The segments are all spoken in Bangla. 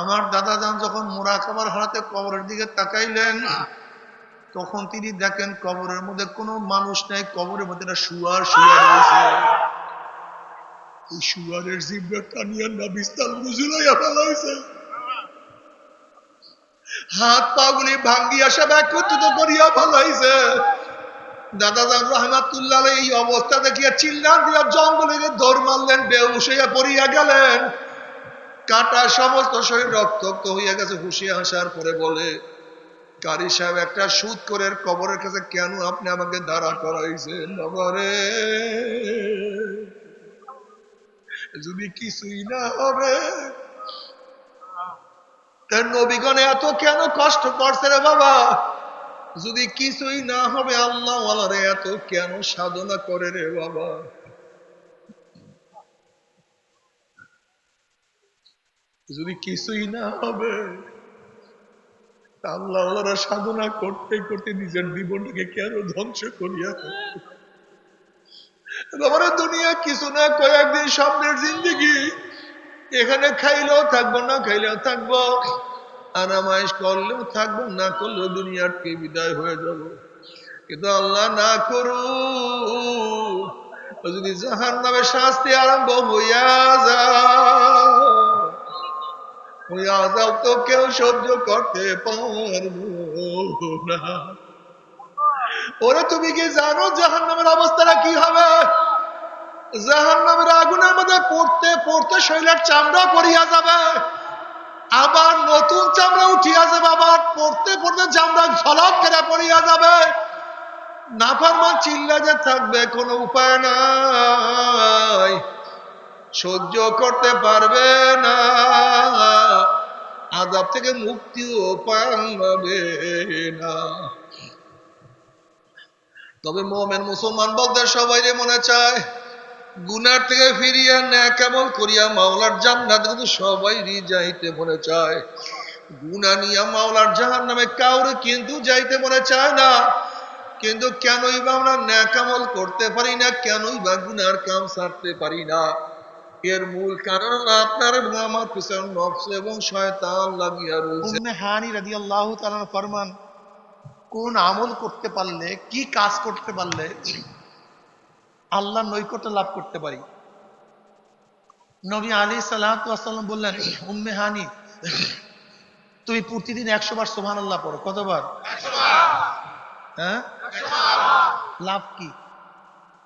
আমার দাদা যান যখন মোরা খাবার হারাতে কবরের দিকে তাকাইলেন, তখন তিনি দেখেন কবরের মধ্যে কোনো মানুষ নাই, কবরের মধ্যে শুয়ার শুয়ার রয়েছে। শুয়ারের জিব্বা টানিয়া না বিস্তার বুঝুলাইয়া ফেলাইছে। হাত পা গুলি ভাঙ্গিয়া সব একত্রিত করিয়া ফেলাইছে। দাদা যান রহমাতুল্লাহ এই অবস্থা দেখিয়া চিল্লান দিয়া জঙ্গলে দৌড় মারলেন বেউস পড়িয়া গেলেন। কাটা সমস্ত শরীর রক্তাক্ত হইয়া গেছে, হুশিয়া আসার পরে বলে কারি সাহেব, একটা সুদ করে কবরের কাছে কেন আপনি আমাকে দাঁড়া করাইছেন যদি কিছুই না হবে। নবীগণে এত কেন কষ্ট করছে রে বাবা? যদি কিছুই না হবে আল্লাহ এত কেন সাধনা করে রে বাবা? যদি কিছুই না হবে আল্লাহ আল্লাহরা সাধনা করতে করতে নিজের জীবনটাকে কেন ধ্বংস করিয়া বাবারা দুনিয়া কিছু না, কয়েকদিন স্বপ্নের জিন্দগি। এখানে খাইলেও থাকব না, খাইলেও থাকব। আরামাইশ করলেও থাকব, না করলেও দুনিয়ার কে বিদায় হয়ে যাব। কিন্তু আল্লাহ না করু যদি জাহান নামে শাস্তি আরম্ভ হইয়া ওই আজাব তো কেউ সহ্য করতে পারব না। ওরে, তুমি কি জানো জাহান নামের অবস্থাটা কি হবে? জাহান নামের আগুনের মধ্যে পড়তে পড়তে শরীরের চামড়া পড়িয়া যাবে, আবার নতুন চামড়া উঠিয়া যাবে, আবার পড়তে পড়তে চামড়া ঝলক করে পড়িয়া যাবে। নাফারমান চিল্লা যে থাকবে, কোনো উপায় নাই। সহ্য করতে পারবে না। আজাব থেকে মুক্তিও পাবে না। তবে মোমেন মুসলমান বলতে সবাই মনে চায়, গুনার থেকে ফিরিয়া ন্যাকামল করিয়া মাওলার জান্নাত কিন্তু সবাই যাইতে মনে চায়। গুনা নিয়া মাওলার জাহান নামে কাউরে কিন্তু যাইতে মনে চায় না। কিন্তু কেনই বা আমরা ন্যাকামল করতে পারি না, কেনই বা গুনার কাম সারতে পারি না। এর মূল কারণ আপনার আমার নফস এবং শয়তান লাগিয়া রয়েছে। উম্মে হানি রাদিয়াল্লাহু তাআলা ফরমান, কোন আমল করতে পারলে, কি কাজ করতে পারলে আল্লাহ নৈকট্য লাভ করতে পারি? নবী আলী সাল্লাম বললেন, উম্মে হানি, তুমি প্রতিদিন একশো বার সোহান আল্লাহ পড়ো। কতবার? হ্যাঁ? লাভ কি?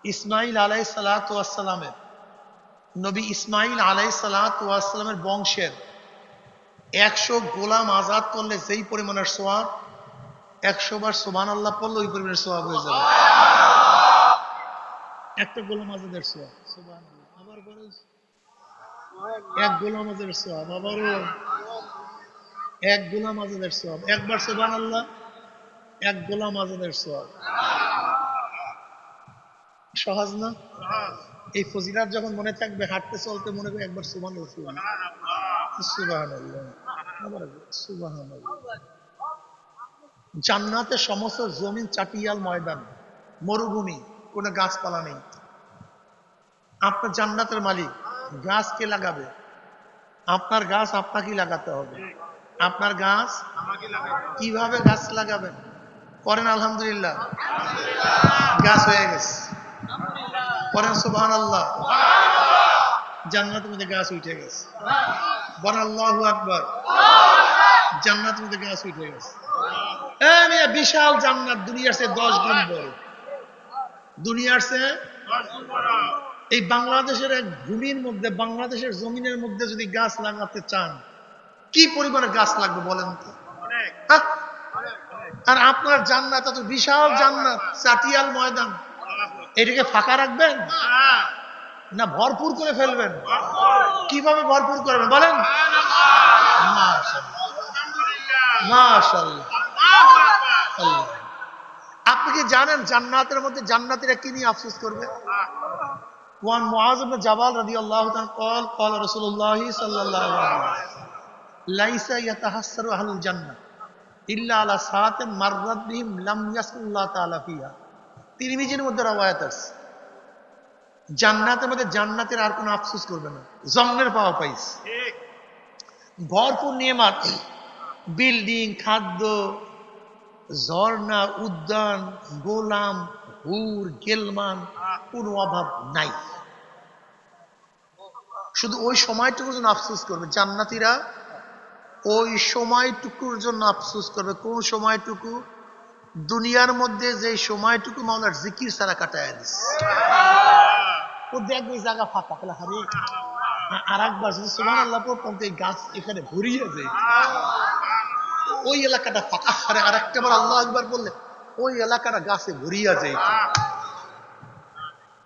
ইসমাইল আলাই সালাতামের নবী ইসমাইল আলাই সালাতামের বংশের একশো গোলাম আজাদ করলে যেই পরিমাণের সোয়াব, একশো বার সোমান আল্লাহ পড়লে ওই পরিমাণের সোয়াব হয়ে যাবে। একটা গোলাম আজাদের সোয়াব আবার এক গোলাম আজাদের সোয়াব আবারও এক গোলাম আজাদের সোয়াব, একবার সোবান আল্লাহ এক গোলাম আজাদের সোয়াব। সহজ না? এই ফজিলাত যখন মনে থাকবে, হাঁটতে, চলতে মনে করবে একবার সুবান সুবাহান জান্নাতে সমস্ত জমিন চাটিয়াল ময়দান, মরুভূমি, কোনো গাছপালা নেই। আপনার জান্নাতের মালিক গাছ কে লাগাবে? আপনার গাছ আপনাকেই লাগাতে হবে। আপনার গাছ কীভাবে গাছ লাগাবেন? করেন আলহামদুলিল্লাহ। গাছ হয়ে গেছে। আল্লাহ জান্নাতের মধ্যে গাছ উঠে গেছে। বলেন আল্লাহ আকবর। জান্নাতের মধ্যে গাছ উঠে গেছে। বিশাল জান্নাত দুনিয়ার চেয়ে দশ গুণ বড়। দুনিয়ার চেয়ে এই বাংলাদেশের এক ভূমির মধ্যে বাংলাদেশের জমিনের মধ্যে যদি গাছ লাগাতে চান কি পরিমাণে গাছ লাগবে বলেন তো? হ্যাঁ? আর আপনার জান্নাত এত বিশাল জান্নাত চাটিয়াল ময়দান। এটাকে ফাঁকা রাখবেন? না, ভরপুর করে ফেলবেন। কীভাবে ভরপুর করবেন বলেন? আপনি কি জানেন জান্নাতের মধ্যে জান্নাতিরা কি নিয়ে আফসোস করবে? ওয়ান মুআজ ইবনে জাবাল রাদিয়াল্লাহু তাআলা কল কল রাসূলুল্লাহ সাল্লাল্লাহু আলাইহি ওয়াসাল্লাম, লাইসা ইয়াতাহাসসারু আহলুল জান্নাহ, ইল্লা আলা সাআতিন মাররাত বিহিম, লাম ইয়াসকুল্লাহ তাআলা ফিহা। তিরমিজির মধ্যে রওয়ায়াত আছে। জান্নাতের মধ্যে জান্নাতের আর কোনো আফসোস করবে না। জন্মের পাওয়া পাইছে। ভরপুর নিয়মাত। বিল্ডিং খাদ্য ঝর্ণা উদ্যান গোলাম হুর গেলমান কোনো অভাব নাই। শুধু ওই সময়টুকুর জন্য আফসোস করবে। জান্নাতিরা ওই সময়টুকুর জন্য আফসোস করবে। কোন সময়টুকু? দুনিয়ার মধ্যে যে সময়টুকু মাওলার জিকির ছাড়া কাটায় দিচ্ছে ও দেখবে জায়গা ফাঁকা পেলে হারে আর একবার যদি সুমান আল্লাহ পড়তাম তো এই গাছ এখানে ভরিয়ে যায় ওই এলাকাটা ফাঁকা হারে আর একটা বার আল্লাহ একবার বললে ওই এলাকাটা গাছে ভরিয়া যায়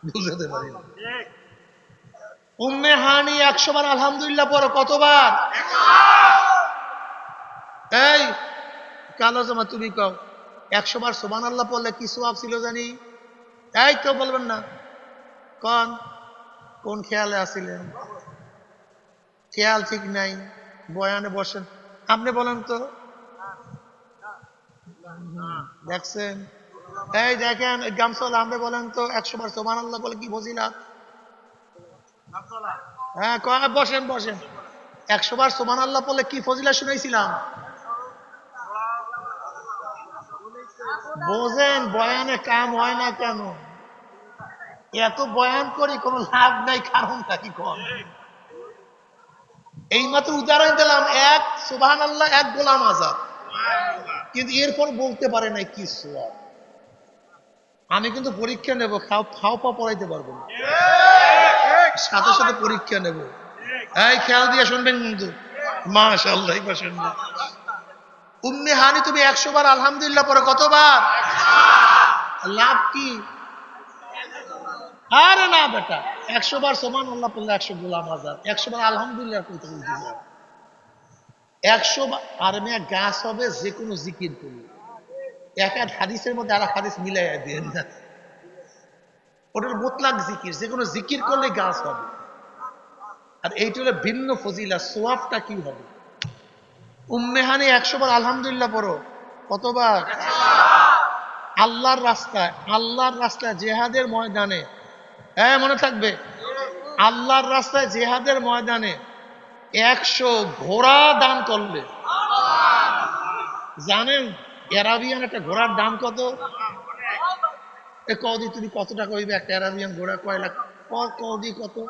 বুঝতে পারি উম্মে হানি একশো বার আলহামদুলিল্লাহ পড়ো কতবার? এই কালো জামা তুমি কও। একশো বার সোমান আল্লাহ পড়লে কি সোয়াব ছিল জানি? এই কেউ বলবেন না। কন? কোন খেয়ালে আসিলেন খেয়াল ঠিক নাই। বয়ানে বসেন। আপনি বলেন তো। দেখছেন? এই দেখেন গামসল আপনি বলেন তো, একশো বার সোমান আল্লাহ বলে কি বজিলাত হ্যাঁ বসেন বসেন। একশো বার সোমান আল্লাহ বলে কি ফজিলা শুনেছিলাম বোঝেন, বয়ানে কাম হয় না কেন? এত বয়ান করি কোনো লাভ নাই কারণটা কি কম এইমাত্র উদাহরণ দিলাম, এক সুবাহান আল্লাহ এক গোলাম আজাদ। কিন্তু এরপর বলতে পারে নাই কি সোয়াব আমি কিন্তু পরীক্ষা নেব, খাও খাও পা পড়াইতে পারব না। সাথে সাথে পরীক্ষা নেব। এই খেয়াল দিয়ে শুনবেন কিন্তু। মাশাল্লাহ শুনবেন। উম্মে হানি তুমি একশো বার আলহামদুলিল্লাহ পরে কতবার? লাভ কি? আরে না বেটা, একশো বার সমান আল্লাহ পড়লে একশো গোলাম হাজার একশো বার আলহামদুলিল্লাহ করতে যাও একশো আর মেয়ে গাছ হবে যে কোনো জিকির করলে। এক এক হাদিসের মধ্যে আর হাদিস মিলাইয়া দিয়ে ওটার মোতলাক জিকির, যে কোনো জিকির করলে গাছ হবে। আর এইটা হলো ভিন্ন ফজিলা সোয়াবটা কি হবে? উম্মেহানি একশো বার আলহামদুলিল্লাহ পড়ো। কতবার? আল্লাহর রাস্তায় আল্লাহর রাস্তায় জেহাদের ময়দানে। হ্যাঁ মনে থাকবে? আল্লাহর রাস্তায় জেহাদের ময়দানে একশো ঘোড়া দান করলে। জানেন এরাবিয়ান একটা ঘোড়ার দাম কত? কদি, তুমি কত টাকা হইবে? একটা এরাবিয়ান ঘোড়া কয় লাখ? কদি কত?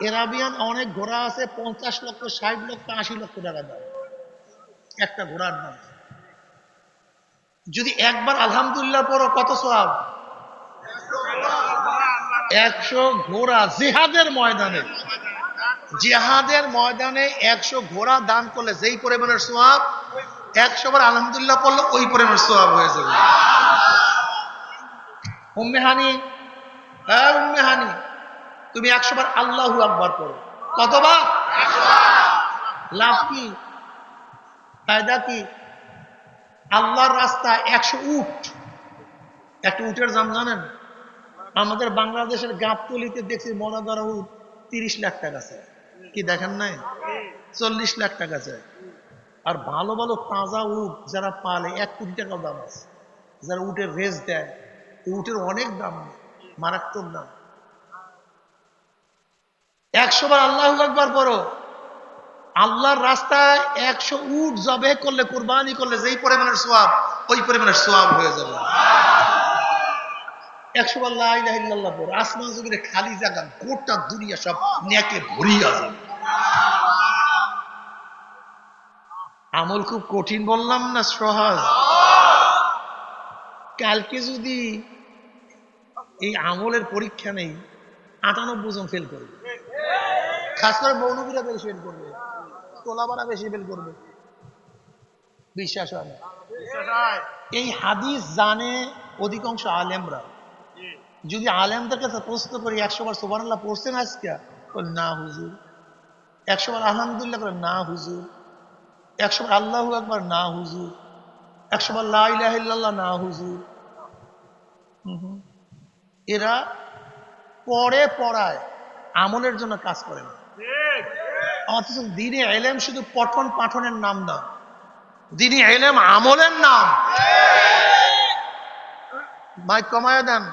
এরাবিয়ান অনেক ঘোড়া আছে, পঞ্চাশ লক্ষ, ষাট লক্ষ, আশি লক্ষ টাকা দাম। একটা ঘোড়ার দাম যদি একবার আলহামদুলিল্লাহ পড়ো, কত সব একশো ঘোড়া জিহাদের ময়দানে। জিহাদের ময়দানে একশো ঘোড়া দান করলে যেই পরিমাণের সোয়াব একশো বার আলহামদুলিল্লাহ পড়লে ওই পরিমাণের সোয়াব হয়ে যাবে। উম্মেহানি হ্যাঁ উম্মেহানি তুমি একশো বার আল্লাহু আকবার পড়ো। কতবার? লাভ কি? ফায়দা কি? আল্লাহর রাস্তা একশো উট। একটা উটের দাম জানেন? আমাদের বাংলাদেশের গাবতলিতে দেখছি উট তিরিশ লাখ টাকা চায় কি দেখেন নাই? চল্লিশ লাখ টাকা চায় আর ভালো ভালো তাজা উট যারা পালে এক কোটি টাকা দাম আছে। যারা উটের রেস দেয় উটের অনেক দাম মারাত্মক দাম। একশো বার আল্লাহ একবার পড়ো। আল্লাহর রাস্তায় একশো উট জবে করলে, কোরবানি করলে, যেই পরিমাণের সোয়াব, ওই পরিমাণের সোয়াব হয়ে যাবে। একশো বার পড়ো। আসমান জমিনে খালি জায়গা, গোটা দুনিয়া সব নেকে ভরিয়া যাবে। আমল খুব কঠিন বললাম না, সহজ? কালকে যদি এই আমলের পরীক্ষা নেই, আটানব্বই জন ফেল করবে। খাস করে মৌলবীরা বেশি ফেল করবে। তোলাবারা বেশি ফেল করবে। বিশ্বাস হয় না। এই হাদিস জানে অধিকাংশ আলেমরা। যদি আলেমদের কাছে প্রশ্ন করি একশো বার সোবানাল্লাহ পড়ছেন আজকে? না হুজুর। একশো বার আলহামদুলিল্লাহ করে না হুজুর। একশো বার আল্লাহ একবার না হুজুর। একশো বার লাহ না হুজুর। এরা পরে পড়ায় আমলের জন্য কাজ করে না। অথচ দিনে এলেম শুধু পঠন পাঠনের নাম না দিনে এলেম আমলের নাম মাইক কমায় দেন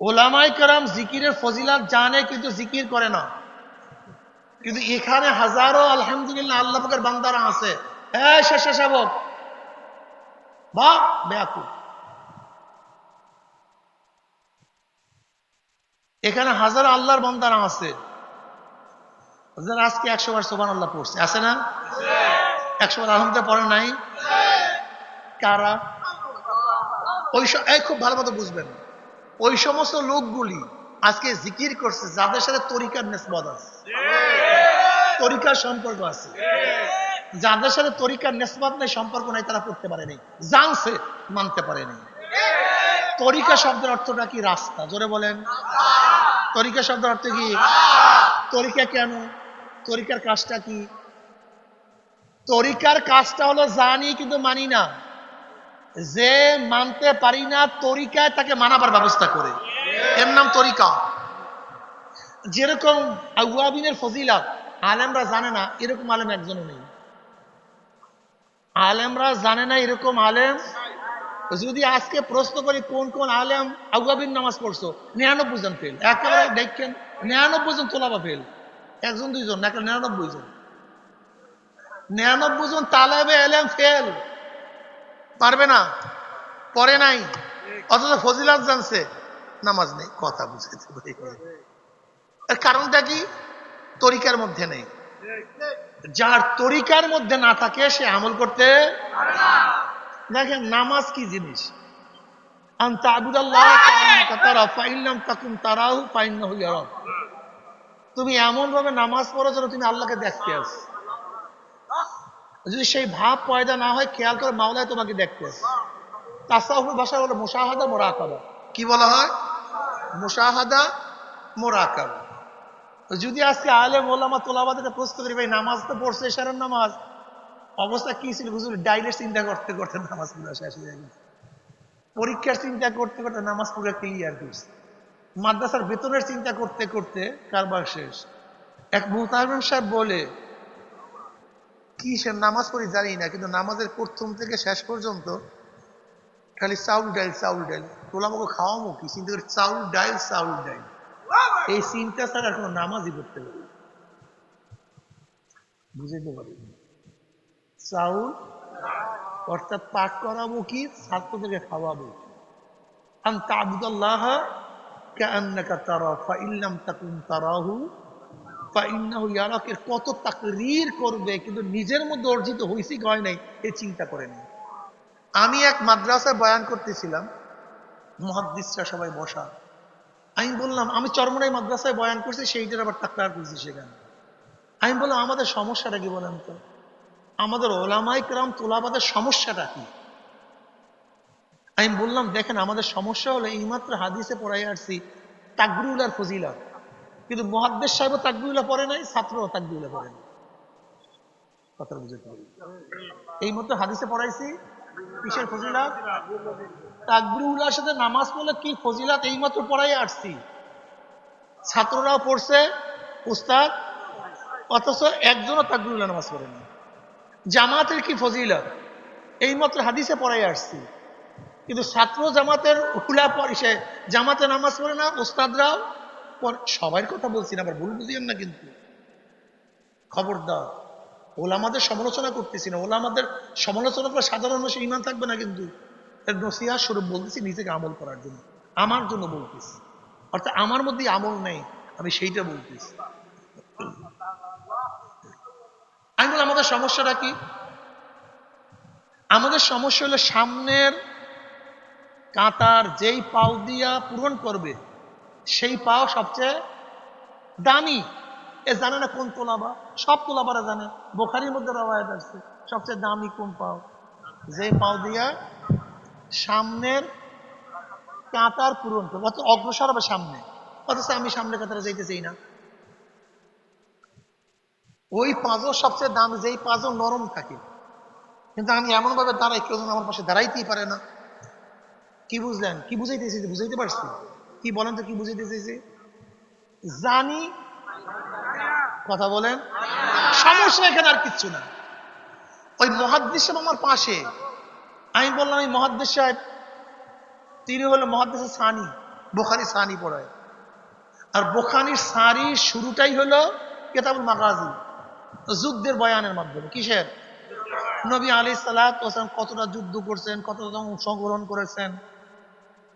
ওলামাই কারাম জিকিরের ফজিলাত জানে কিন্তু জিকির করে না কিন্তু এখানে হাজারো আলহামদুলিল্লাহ আল্লাহ পাকের বান্দারা আছে হ্যাঁ স্বেচ্ছাসেবক বা বেয়াকুব এখানে হাজারো আল্লাহর বান্দারা আছে। আজকে একশো বার সোবান আল্লাহ পড়ছে। আছে না? একশো বার আলহামদুলিল্লাহ পড়ে নাই? কারা? ওই এই খুব ভালো মতো বুঝবেন। ওই সমস্ত লোকগুলি আজকে জিকির করছে, যাদের সাথে তরিকার নেসবত আছে। তরিকার সম্পর্ক আছে। যাদের সাথে তরিকার নেসবত নেই, সম্পর্ক নাই, তারা পড়তে পারেনি জানছে, মানতে পারেনি তরিকা শব্দের অর্থটা কি? রাস্তা। জোরে বলেন। তরিকা শব্দের অর্থ কি? তরিকা কেন? তরিকার কাজটা কি? তরিকার কাজটা হলো জানি কিন্তু মানি না। যে মানতে পারি না তরিকায় তাকে মানাবার ব্যবস্থা করে। এর নাম তরিকা। যেরকম আউয়াবিনের ফজিলাত, আলেমরা জানে না, এরকম আলেম একজনও নেই। আলেমরা জানে না এরকম আলেম যদি আজকে প্রশ্ন করি, কোন কোন আলেম আউয়াবিন নামাজ পড়ছো? নিরানব্বই জন ফেল একেবারে দেখছেন নিরানব্বই জন তোলাবা ফেল একজন, দুইজন, না নিরানব্বই জন। নিরানব্বই জন তালেবে এলেম ফেল পারবে না? পরে নাই? অথচ ফজিলাত জানছে, নামাজ নেই। কথা পারি এর কারণটা কি? তরিকার মধ্যে নেই। যার তরিকার মধ্যে না থাকে, সে আমল করতে দেখেন নামাজ কি জিনিস? তুমি এমন ভাবে নামাজ পড়ো যেন তুমি আল্লাহকে দেখতে আস যদি সেই ভাব পয়দা না হয়, খেয়াল করে মাওলায় তোমাকে দেখতে আস তাসাহুর ভাষা বলে মুশাহাদা মোরাকাবা। কি বলা হয়? মুশাহাদা মোরাকাবা। যদি আজকে আলেম ওলামা তোলাবাদের প্রশ্ন করি, ভাই, নামাজ তো পড়ছে, এশারের নামাজ? অবস্থা কি ছিল বুঝলি ডাইলের চিন্তা করতে করতে নামাজ পুরো শেষ হয়ে গেছে। পরীক্ষার চিন্তা করতে করতে নামাজ পুরো ক্লিয়ার করছে। মাদ্রাসার বেতনের চিন্তা করতে করতে কারবার শেষ। এক মুহতামিম সাহেব বলে, কি সে নামাজ পড়ি জানি না, কিন্তু নামাজের প্রথম থেকে শেষ পর্যন্ত খালি চাউল ডাইল চাউল ডাইল। তোলা আমাকে খাওয়াবো কি? চিন্তা করি চাউল ডাইল চাউল ডাইল। এই চিন্তা ছাড়া কোনো নামাজই করতে পারি। বুঝাইতে পারি। চাউল, অর্থাৎ পাক করাবো কি? ছাত্রদেরকে খাওয়াবো কত তাকরীর করবে, কিন্তু নিজের মধ্যে অর্জিত হইছি কি হয় নাই এই চিন্তা করে নেই। আমি এক মাদ্রাসায় বয়ান করতেছিলাম, মহাদ্দিসরা সবাই বসা। আমি বললাম, আমি চরমনাই মাদ্রাসায় বয়ান করছি সেইটার আবার তাকরার করছি সেখানে। আমি বললাম, আমাদের সমস্যাটা কি বলেন তো? আমাদের ওলামাই ক্রাম তোলাবাদের সমস্যাটা কি? আমি বললাম, দেখেন, আমাদের সমস্যা হলো এইমাত্র হাদিসে পড়াই আসছি, তাকবিরুল আর ফজিলত। কিন্তু মহাদ্দেশ সাহেব তাকবিরুল্লাহ পড়ে নাই, ছাত্রও তাকবিরুল্লাহ পড়ে নাই। কথা বুঝতে পারি এই মতো হাদিসে পড়াইছি, কিসের ফজিলাত? তাকবিরুল্লাহর সাথে নামাজ পড়লে কি ফজিলাত? এইমাত্র পড়াই আসছি। ছাত্ররাও পড়ছে, উস্তাদ, অথচ একজনও তাকবিরুল্লাহ নামাজ পড়ে না জামাতের কি ফজিলত? এইমাত্র হাদিসে পড়াই আসছি। কিন্তু ছাত্র জামাতের হুলা সে জামাতে নামাজ পড়ে না ওস্তাদরাও সবার কথা বলছি না, আবার ভুল বুঝিয়েন না কিন্তু। খবরদার। ওলামাদের সমালোচনা করতেছি না, ওলামাদের সমালোচনা করে সাধারণ মানুষের ইমান থাকবে না কিন্তু। নসিহা স্বরূপ বলতেছি, নিজেকে আমল করার জন্য। আমার জন্য বলতেছি। অর্থাৎ আমার মধ্যে আমল নেই, আমি সেইটা বলতেছি। আমি বললাম, আমাদের সমস্যাটা কি? আমাদের সমস্যা হলো সামনের কাঁটার যেই পাও দিয়া পূরণ করবে, সেই পাও সবচেয়ে দামি। এ জানে না কোন তোলাবা? সব তোলাবারা জানে। বোখারির মধ্যে রবায়ত আসছে সবচেয়ে দামি কোন পাও যে পাও দিয়া সামনের কাঁটার পূরণ করবে অত অগ্রসর হবে সামনে। অথচ আমি সামনে কাতারে যেতে চাই না। ওই পাঁজর সবচেয়ে দাম, যেই পাঁজর নরম থাকে। কিন্তু আমি এমন ভাবে দাঁড়াই, কেউ আমার পাশে দাঁড়াইতেই পারে না। কি বুঝলেন? কি বুঝাইতেছি বুঝাইতে পারছি? কি বলেন তো কি বুঝাইতে চেয়েছি জানি, কথা বলেন, সমস্যা এখানে আর কিচ্ছু না। ওই মহাদ্দেশ আমার পাশে। আমি বললাম, এই মহাদ্দেশ তিনি হলো মহাদ্দেশের সানি, বোখারি সানি পড়ায়। আর বোখানির সারির শুরুটাই হলো কেতাবুল মাগাজি যুদ্ধের বয়ানের মাধ্যমে। কিসের? নবী আলী সালাম কতটা যুদ্ধ করছেন, কতটা অংশগ্রহণ করেছেন?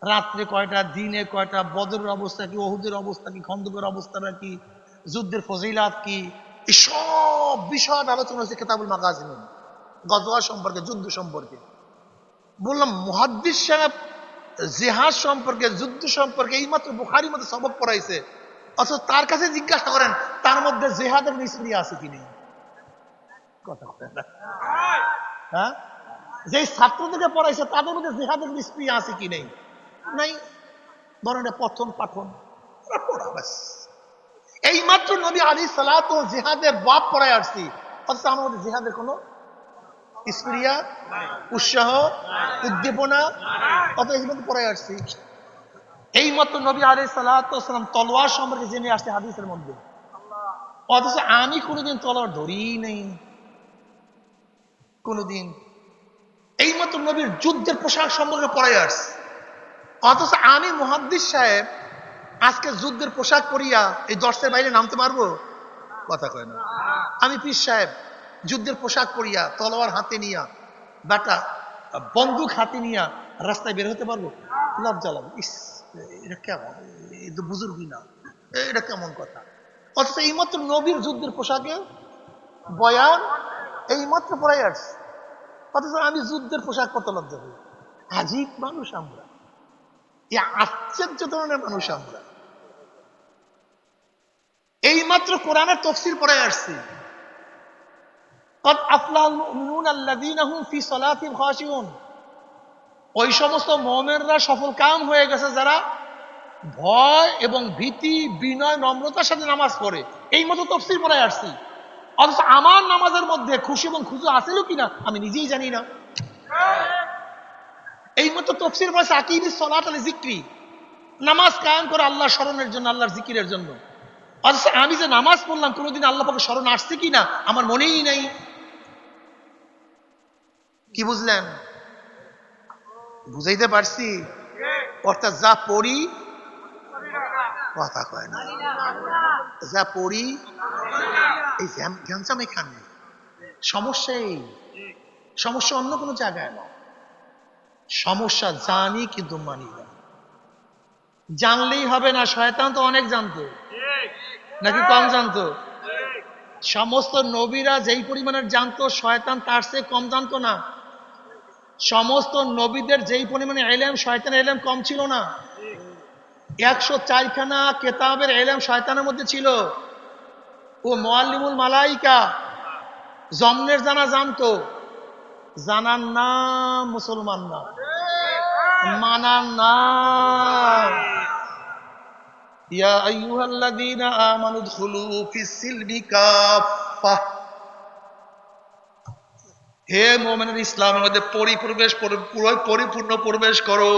রাত্রে কয়টা, দিনে কয়টা, বদরের অবস্থা কি, ওহুদের অবস্থা কি, খন্দকের অবস্থাটা কি, যুদ্ধের ফজিলাত কি? সব বিষয় আলোচনা হচ্ছে কেতাবুল মাগাজিম গজওয়া সম্পর্কে, যুদ্ধ সম্পর্কে। বললাম, মুহাদ্দিস সাহেব জেহাদ সম্পর্কে, যুদ্ধ সম্পর্কে, এইমাত্র বুখারির মধ্যে সবক পড়াইছে। অথচ তার কাছে জিজ্ঞাসা করেন, তার মধ্যে জেহাদের মিস্ত্রি আছে কি নেই? কথা হ্যাঁ? যে ছাত্রদেরকে পড়াইছে, তাদের মধ্যে জেহাদের মিস্ত্রি আছে কি নেই? নাই। বরং পঠন। পাঠন ব্যাস। এইমাত্র নবী আলী সালাত জেহাদের বাপ পড়ায় আসছি। অথচ আমার মধ্যে জেহাদের কোনো স্প্রিয়া উৎসাহ, উদ্দীপনা অত এই মধ্যে পড়ায় আসছি। এই মাত্র নবী আলী সালাম তলোয়ার সম্পর্কে জেনে আসছে হাদিসের মধ্যে। অথচ আমি কোনোদিন তলোয়ার ধরিই নেই। কোনোদিন। এই মাত্র নবীর যুদ্ধের পোশাক সম্পর্কে পড়ায় আসছে। অথচ আমি মহাদ্দিস সাহেব আজকে যুদ্ধের পোশাক পরিয়া এই দর্শের বাইরে নামতে পারব? কথা কয় না। আমি পীর সাহেব যুদ্ধের পোশাক পরিয়া তলোয়ার হাতে নিয়া, বাটা বন্দুক হাতে নিয়া রাস্তায় বের হতে পারব? লজ্জা লাগে। ইস। এটা কেমন এই তো বুজুর্গই না এটা কেমন কথা অথচ এইমাত্র নবীর যুদ্ধের পোশাকে বয়ান এইমাত্র পড়াই আসছে অথচ আমি যুদ্ধের পোশাক কত লজ্জা করি আজীব মানুষ আমরা এই আশ্চর্য ধরনের মানুষ আমরা এইমাত্র কোরআনের তফসির পড়ে আসছি قد أفلح المؤمنون الذين هم في صلاتهم خاشعون ওই সমস্ত মোমেনরা সফল কাম হয়ে গেছে যারা ভয় এবং ভীতি, বিনয়, নম্রতার সাথে নামাজ পড়ে। এই মতো তফসির পড়ে আসছি। অথচ আমার নামাজের মধ্যে খুশি এবং খুশি আছিল কিনা আমি নিজেই জানি না। এই মতো তফসির পড়েছে আকিবি সলাত আলী জিক্রি। নামাজ কায়েম করে আল্লাহ স্মরণের জন্য, আল্লাহর জিকিরের জন্য। অথচ আমি যে নামাজ পড়লাম, কোনোদিন আল্লাহ পাকে স্মরণ আসছে কিনা আমার মনেই নাই। কি বুঝলেন? বুঝাইতে পারছি? অর্থাৎ যা পড়ি, কথা কয় না। যা পড়ি, এই জ্ঞানসাম এখানে সমস্যা এই। সমস্যা অন্য কোনো জায়গায় না। সমস্যা জানি কিন্তু মানি না। জানলেই হবে না, শয়তান তো অনেক জানতো। নাকি কম জানতো? সমস্ত নবীরা যেই পরিমাণের জানতো, শয়তান তার চেয়ে কম জানতো না। সমস্ত নবীদের যেই পরিমাণে এলেম, শয়তানের এলেম কম ছিল না। একশো চারখানা কেতাবের এলেম শয়তানের মধ্যে ছিল। ও মোয়াল্লিমুল মালাইকা জন্মের জানা জানতো। জানার না মুসলমান না। মানার না ইয়া আইয়ুহাল্লাযীনা আমানু দুখুলু ফিস সিলমি কাফা হে মোমেনের ইসলামের মধ্যে পরিপ্রবেশ পরিপূর্ণ প্রবেশ করো।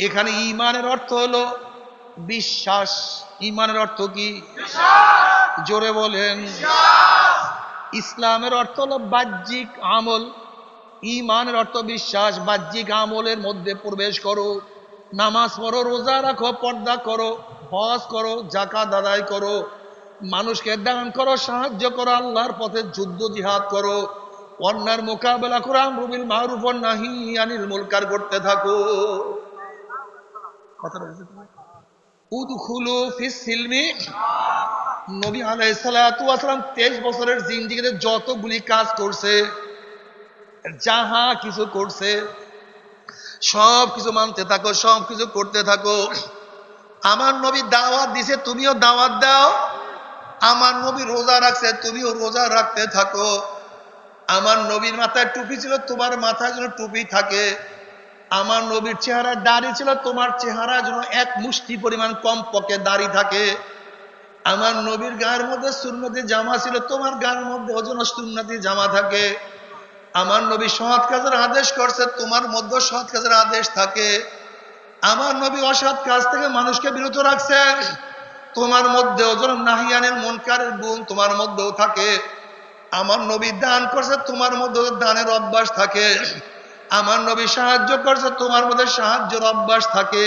এখানে ইমানের অর্থ হলো বিশ্বাস। ইমানের অর্থ কি? জোরে বলেন। ইসলামের অর্থ হলো বাহ্যিক আমল। ইমানের অর্থ বিশ্বাস। বাহ্যিক আমলের মধ্যে প্রবেশ করো। নামাজ পড়ো রোজা রাখো পর্দা করো হজ করো জাকাত আদায় করো। মানুষকে দান করো, সাহায্য করো, আল্লাহর পথে যুদ্ধ জিহাদ করো। অন্যার মোকাবেলা করো আমরুবিল মারুফ নাহি আনিল মুলকার করতে থাকো। উদখুলু ফিস সিলমি। নবী তেইশ বছরের জিন্দিগিতে যতগুলি কাজ করছে, যাহা কিছু করছে, সব কিছু মানতে থাকো, সব কিছু করতে থাকো। আমার নবী দাওয়াত দিছে, তুমিও দাওয়াত দাও। আমার নবী রোজা রাখছে, তুমিও রোজা রাখতে থাকো। আমার নবীর মাথায় টুপি ছিল, তোমার মাথায় যেন টুপি থাকে। আমার নবীর চেহারা দাড়ি ছিল, তোমার চেহারা যেন এক মুষ্টি পরিমাণ কম পকে দাড়ি থাকে। আমার নবীর গায়ের মধ্যে সুন্নতি জামা ছিল, তোমার গায়ের মধ্যে ওজন সুন্নতি জামা থাকে। আমার নবী সৎ কাজের আদেশ করছে, তোমার মধ্যে সৎ কাজের আদেশ থাকে। আমার নবী অসৎ কাজ থেকে মানুষকে বিরত রাখছে। তোমার মধ্যে ওজন নাহিয়ানের মনকারের গুণ তোমার মধ্যেও থাকে। আমার নবী দান করছে, তোমার মধ্যে দানের অভ্যাস থাকে। আমার নবী সাহায্য করছে, তোমার মধ্যে সাহায্যের অভ্যাস থাকে।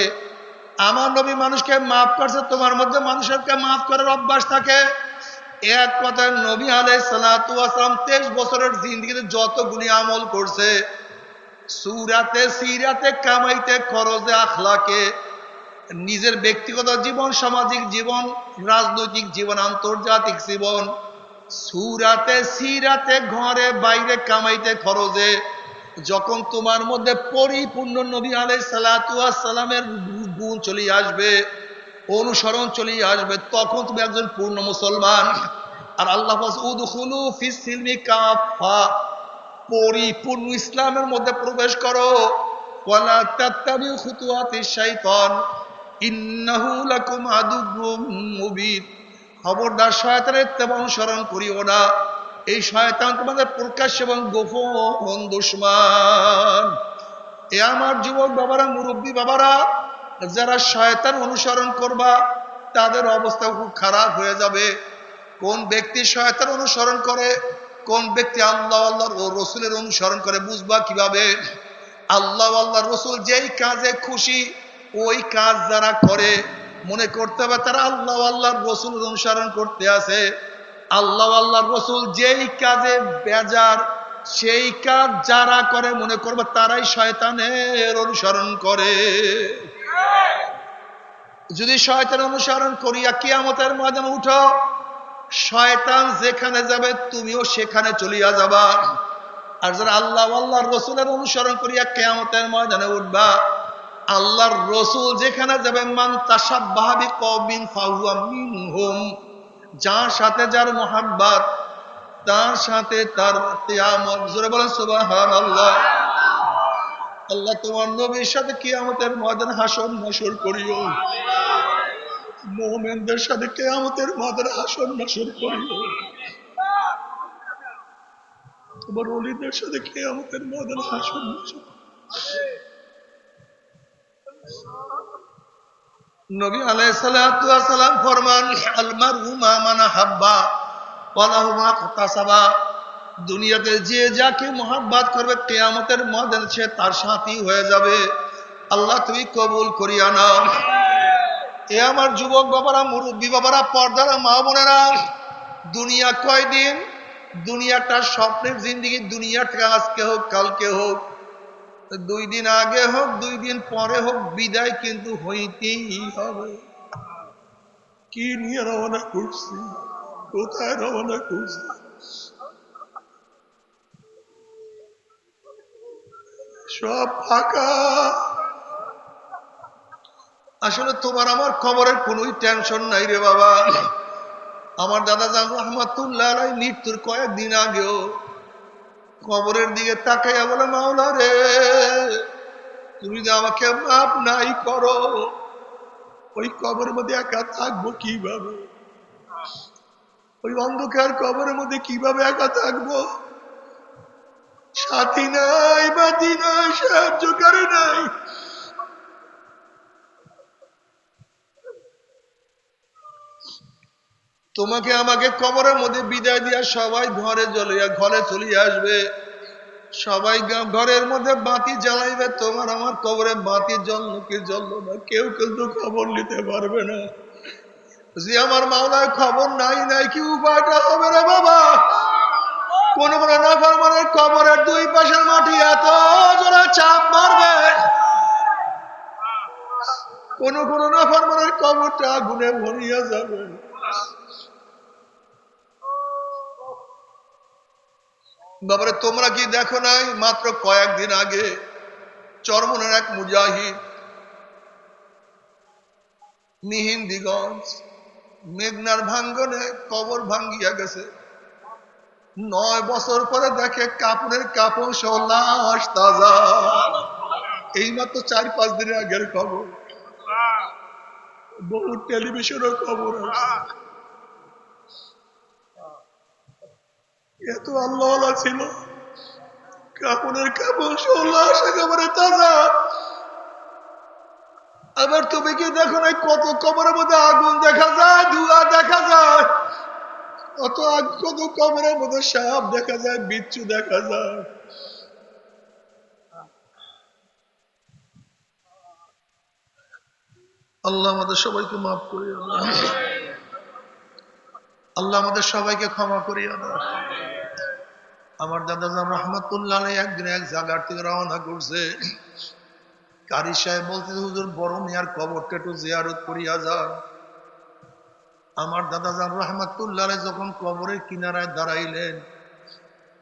আমার নবী মানুষকে মাফ করছে, তোমার মধ্যে মানুষকে মাফ করার অভ্যাস থাকে। এক কথায় নবী আলাই সালাম তেইশ বছরের জিন্দগিতে যতগুলি আমল করছে, সুরাতে, সিরাতে কামাইতে, খরচে, আখলাকে নিজের ব্যক্তিগত জীবন, সামাজিক জীবন, রাজনৈতিক জীবন, আন্তর্জাতিক জীবন, সুরাতে, সিরাতে, ঘরে, বাইরে কামাইতে খরচে, যখন তোমার মধ্যে পরিপূর্ণ নবী আলাই সালামের গুণ চলে আসবে, অনুসরণ চলে আসবে, তখন তুমি একজন পূর্ণ মুসলমান। আর আল্লাহ পরিপূর্ণ ইসলামের মধ্যে প্রবেশ করো। ওয়ালা তাত্তাবিউ খুতুয়াতি শাইতান ইন্নাহু লাকুম আদুব্বুম খবরদার শয়তানের তেমন অনুসরণ করিও না। এই শয়তান তোমাদের প্রকাশ্য এবং গোপন দুশ্মান। এ আমার যুবক বাবারা, মুরব্বী বাবারা, যারা শয়তান অনুসরণ করবা, তাদের অবস্থা খুব খারাপ হয়ে যাবে। কোন ব্যক্তি শয়তান অনুসরণ করে, কোন ব্যক্তি আল্লাহ আল্লাহর ও রসুলের অনুসরণ করে, বুঝবা কীভাবে? আল্লাহ আল্লাহ রসুল যেই কাজে খুশি ওই কাজ যারা করে, মনে করতে হবে তারা আল্লাহ আল্লাহর রসুল অনুসরণ করতে আছে। আল্লাহ আল্লাহর রসুল যেই কাজে বেজার, সেই কাজ যারা করে, মনে করবে তারাই শয়তানের অনুসরণ করে। যদি শয়তান অনুসরণ করিয়া কিয়ামতের ময়দানে উঠো, শয়তান যেখানে যাবে, তুমিও সেখানে চলিয়া যাবা। আর যারা আল্লাহ আল্লাহর রসুলের অনুসরণ করিয়া কেয়ামতের ময়দানে উঠবা আল্লাহর রসুল যেখানে যাবে মান তাসাব্বাহাবি কবিন ফাহুয়া মিনহুম, যার সাথে যার মোহাব্বত, তার সাথে তার জোরে বলেন, সুবহানাল্লাহ। আল্লাহ তোমার নবীর সাথে কিয়ামতের ময়দানে হাসন নাসর করিও। মোমেনদের সাথে কেয়ামতের মাদের হাসন নাসর করিও। তোমার অলিদের সাথে কে কেয়ামতের মাদের হাসন নাসর নবী আলাইসালাম ফরমান আলমার হুমা মানা হাব্বা ওয়ালাহুমা কতাসাবা দুনিয়াতে যে যাকে মোহাব্বাত করবে কেয়ামতের ময়দানে সে তার সাথী হয়ে যাবে। আল্লাহ তুমি কবুল করিয়া নাও। এ আমার যুবক বাবারা, মুরব্বী বাবারা, পর্দারা, মা বোনেরা, দুনিয়া কয়দিন, দুনিয়াটা স্বপ্নের জিন্দিগি, দুনিয়াটা আজকে হোক, কালকে হোক দুই দিন আগে হোক দুই দিন পরে হোক বিদায় কিন্তু হইতেই হবে। কি নিয়ে রওনা করছি? কোথায় রওনা করছি? সব ফাঁকা। আসলে তোমার আমার খবরের কোনোই টেনশন নাই রে বাবা। আমার দাদা জান রহমাতুল্লাহ মৃত্যুর কয়েকদিন আগেও খবরের দিকে তাকাইয়া বলে, মাওলা রে, তুমি যে আমাকে মাপ নাই করো, ওই কবরের মধ্যে একা থাকব কীভাবে? ওই অন্ধকার কবরের মধ্যে কীভাবে একা থাকব? সাথী নাই, বাতি নাই সাহায্যকারী নাই তোমাকে আমাকে কবরের মধ্যে বিদায় দিয়া সবাই ঘরে জ্বলিয়া, ঘরে চলিয়ে আসবে। সবাই ঘরের মধ্যে বাতি জ্বালাইবে, তোমার আমার কবরে বাতি জ্বললো কি জ্বললো না, কেউ কিন্তু খবর নিতে পারবে না। যে আমার মাওলার খবর নাই নাই কি উপায়টা হবে রে বাবা? কোন কোন নাফরমানের কবরের দুই পাশের মাটি এত জোরে চাপ মারবে। কোন কোন নাফরমানের কবরটা আগুনে ভরিয়া যাবে। বাবারে, তোমরা কি দেখো নাই? মাত্র কয়েকদিন আগে চরমনের এক মুজাহিদ, মিহিন্দিগঞ্জ, মেঘনার ভাঙ্গনে কবর ভাঙ্গিয়া গেছে। নয় বছর পরে দেখে কাপড়ের কাপড় সহ লাশ তাজা। এই মাত্র চার পাঁচ দিনের আগের খবর। বহু টেলিভিশনের খবর আছে। এত আল্লাহ ছিল। কাপড়ের কাপড় লাশ একেবারে তাজা। আবার তুমি কি দেখো না কত কবরের মধ্যে আগুন দেখা যায়, ধোঁয়া দেখা যায়? কত কত কবরের মধ্যে সাপ দেখা যায়, বিচ্ছু দেখা যায়। আল্লাহ আমাদের সবাইকে মাফ করে দাও আল্লাহ আমাদের সবাইকে ক্ষমা দাও আমার দাদা জান রহমতুল্লাহ একদিন এক জায়গার থেকে রওনা করছে। কারি সাহেব বলতে হুজুর, বড় মিয়ার কবরটা একটু জিয়ারত করিয়া যান। আমার দাদা জান রহমতুল্লাহ যখন কবরের কিনারায় দাঁড়াইলেন,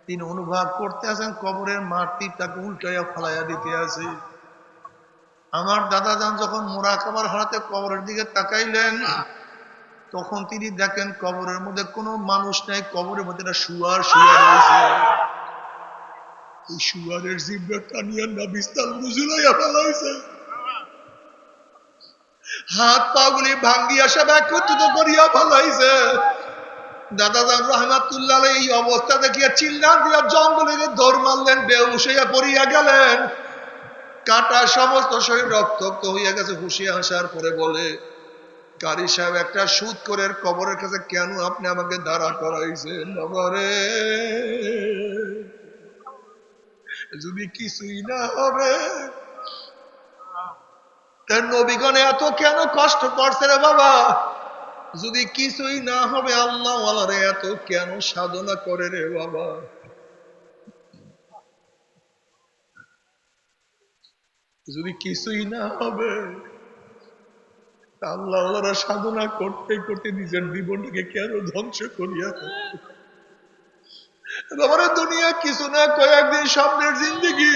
তিনি অনুভব করতে আছেন কবরের মাটি তাকে উল্টাইয়া ফলাইয়া দিতে আছে। আমার দাদা যান যখন মোরা খাবার হারাতে কবরের দিকে তাকাইলেন তখন তিনি দেখেন কবরের মধ্যে কোনো মানুষ নেই, কবরের মধ্যে শুয়ার শুয়ার রয়েছে। এই শুয়ারের বুঝুলাইয়া ফেলাইছে। হাত পা গুলি ভাঙ্গিয়া করিয়া ফেলাইছে। দাদা রহমাতুল্লাহ এই অবস্থা দেখিয়া চিল্লা দিয়া জঙ্গলে দৌড় মারলেন বেউস পড়িয়া গেলেন। কাটা সমস্ত শরীর রক্তাক্ত হইয়া গেছে হুশে আসার পরে বলে কারি সাহেব একটা সুদ করে কবরের কাছে, কেন আপনি আমাকে দাঁড়া করাইছেন বাবারে যদি কিছুই না হবে। নবীগণে এত কেন কষ্ট করছে রে বাবা? যদি কিছুই না হবে আল্লাহ এত কেন সাধনা করে রে বাবা? যদি কিছুই না হবে আল্লাহ আল্লাহরা সাধনা করতে করতে নিজের জীবনটাকে কেন ধ্বংস করিয়া বাবারা, দুনিয়া কিছু না, কয়েকদিন স্বপ্নের জিন্দগি।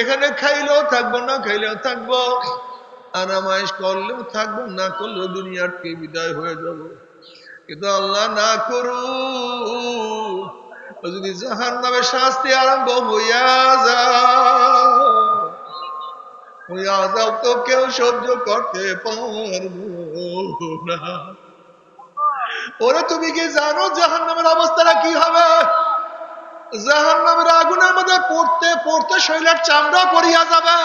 এখানে খাইলেও থাকব না, খাইলেও থাকব। আরামাইশ করলেও থাকব, না করলেও দুনিয়ার কে বিদায় হয়ে যাব। কিন্তু আল্লাহ না করু যদি জাহান নামে শাস্তি আরম্ভ হইয়া যায় ওই আজাব তো কেউ সহ্য করতে পারব না। ওরা, তুমি কি জানো জাহান নামের অবস্থাটা কি হবে? জাহান নামের আগুনের মধ্যে পড়তে পড়তে শৈলের চামড়া পড়িয়া যাবে,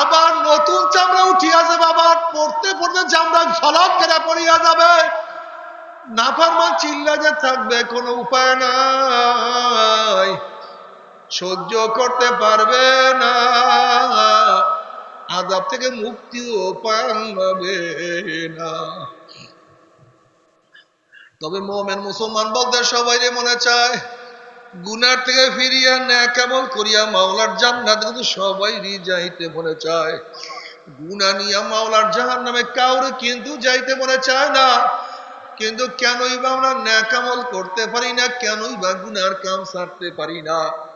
আবার নতুন চামড়া উঠিয়া যাবে, আবার পড়তে পড়তে চামড়া ঝলক করে পড়িয়া যাবে। না নাফারমান চিল্লা যে থাকবে, কোনো উপায় নাই। সহ্য করতে পারবে না। আজাব থেকে মুক্তিও পাবে না। তবে মোমেন মুসলমান বলতে সবাই মনে চায়, গুনার থেকে ফিরিয়া ন্যা কেমন করিয়া মাওলার জান্নাত কিন্তু সবাই যাইতে মনে চায়। গুনা নিয়া মাওলার জাহান নামে কাউরে কিন্তু যাইতে মনে চায় না। কিন্তু কেনই বা আমরা ন্যাকামল করতে পারি না, কেনই বা গুনার কাম সারতে পারি না।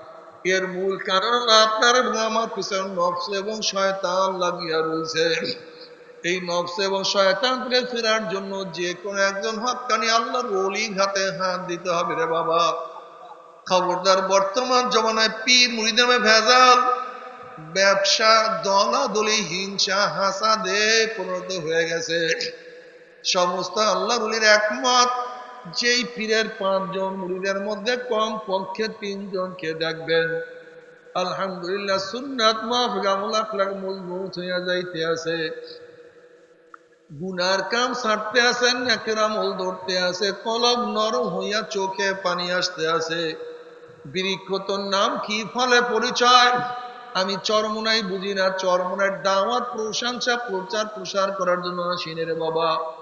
এর মূল কারণ আপনার আমার পিছনে নফস এবং শয়তান লাগিয়া রয়েছে। এই নফস এবং শয়তান থেকে ফেরার জন্য যে কোনো একজন হকানি আল্লাহর অলি হাতে হাত দিতে হবে রে বাবা। খবরদার বর্তমান জমানায় পীর মুড়ি নামে ভেজাল, ব্যবসা দলাদলি, হিংসা, হাসাদে পরিণত হয়ে গেছে। সমস্ত আল্লাহ রুলির একমত যেই পীরের পাঁচজন মুড়িদের মধ্যে কম পক্ষে তিনজনকে দেখবেন। আলহামদুলিল্লাহ সুন্নাত মাহফিকামুল আখলাক মজবুত হইয়া যাইতে আছে। গুনার কাম ছাড়তে আছে নেকেরামল ধরতে আছে, কলব নরম হইয়া চোখে পানি আসতে আছে। বৃক্ষ তোর নাম কি? ফলে পরিচয়। আমি চরমোনাই বুঝি না, চরমোনার দাওয়াত প্রশংসা প্রচার প্রসার করার জন্য আসিনে রে বাবা।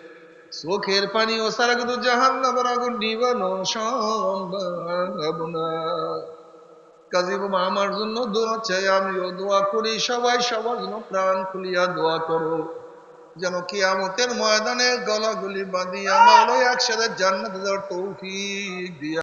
চোখের পানি ও সারা কিন্তু নবর আগুন নিবানো সম্ভব না। কাজী বাবা, আমার জন্য দোয়া চাই, আমিও দোয়া করি, সবাই সবার জন্য প্রাণ খুলিয়া দোয়া করো। যেন কি কিয়ামতের ময়দানে গলাগুলি বাঁধিয়া মাওলাই একসাথে জান্নাত দেওয়ার তৌফিক দিয়া।